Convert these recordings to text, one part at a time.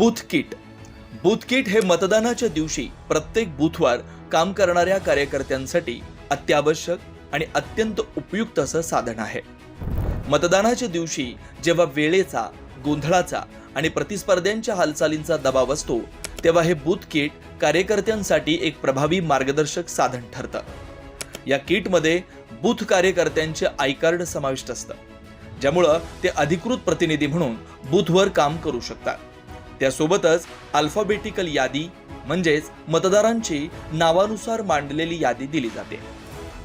Booth kit booth kit हे मतदानाच्या दिवशी प्रत्येक बूथवर काम करणाऱ्या कार्यकर्त्यांसाठी अत्यावश्यक आणि अत्यंत उपयुक्त असं साधन आहे. मतदानाच्या दिवशी जेव्हा वेळेचा गोंधळाचा आणि प्रतिस्पर्ध्यांच्या हालचालींचा दबाव असतो तेव्हा हे बूथ किट कार्यकर्त्यांसाठी एक प्रभावी मार्गदर्शक साधन ठरतं. या किटमध्ये बूथ कार्यकर्त्यांचे आयकार्ड समाविष्ट असतं ज्यामुळं ते अधिकृत प्रतिनिधी म्हणून बूथवर काम करू शकतात. त्यासोबतच अल्फाबेटिकल यादी म्हणजेच मतदारांची नावानुसार मांडलेली यादी दिली जाते.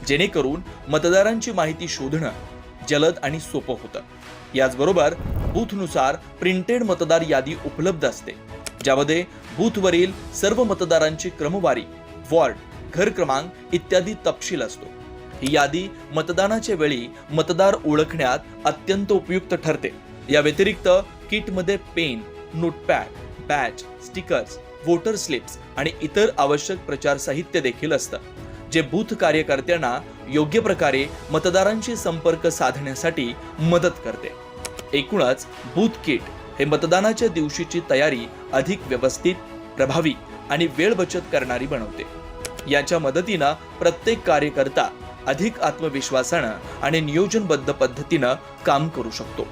जेणेकरून मतदारांची माहिती शोधणं जलद आणि सोपं होतं. याचबरोबर बूथनुसार प्रिंटेड मतदार यादी उपलब्ध असते ज्यामध्ये बूथवरील सर्व मतदारांची क्रमवारी वॉर्ड घर क्रमांक इत्यादी तपशील असतो. ही यादी मतदानाच्या वेळी मतदार ओळखण्यात अत्यंत उपयुक्त ठरते. या व्यतिरिक्त किटमध्ये pen notepad badge stickers voter slips आणि इतर आवश्यक प्रचार साहित्य देखील असतं जे बूथ कार्यकर्त्यांना योग्य प्रकारे मतदारांशी संपर्क साधण्यासाठी मदत करते. एकूणच बूथ किट हे मतदानाच्या दिवशीची तयारी अधिक व्यवस्थित प्रभावी आणि वेळ बचत करणारी बनवते. याच्या मदतीनं प्रत्येक कार्यकर्ता अधिक आत्मविश्वासानं आणि नियोजनबद्ध पद्धतीनं काम करू शकतो.